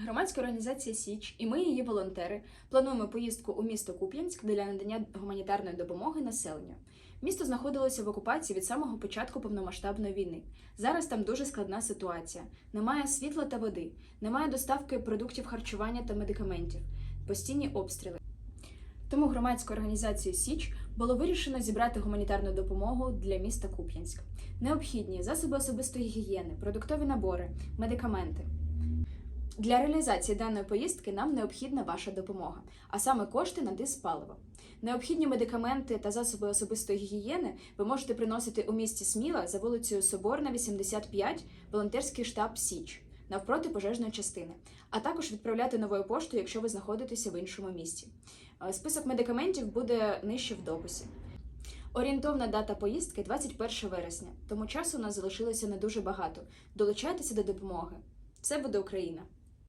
Громадська організація Січ і ми, її волонтери, плануємо поїздку у місто Куп'янськ для надання гуманітарної допомоги населенню. Місто знаходилося в окупації від самого початку повномасштабної війни. Зараз там дуже складна ситуація. Немає світла та води, немає доставки продуктів харчування та медикаментів, постійні обстріли. Тому громадською організацією Січ було вирішено зібрати гуманітарну допомогу для міста Куп'янськ. Необхідні засоби особистої гігієни, продуктові набори, медикаменти. Для реалізації даної поїздки нам необхідна ваша допомога, а саме кошти на диспаливо. Необхідні медикаменти та засоби особистої гігієни ви можете приносити у місті Сміла за вулицею Соборна, 85, волонтерський штаб Січ навпроти пожежної частини, а також відправляти новою поштою, якщо ви знаходитеся в іншому місті. Е, Список медикаментів буде нижче в дописі. Орієнтовна дата поїздки 21 вересня, тому часу у нас залишилося не дуже багато. Долучайтеся до допомоги. Все буде Україна!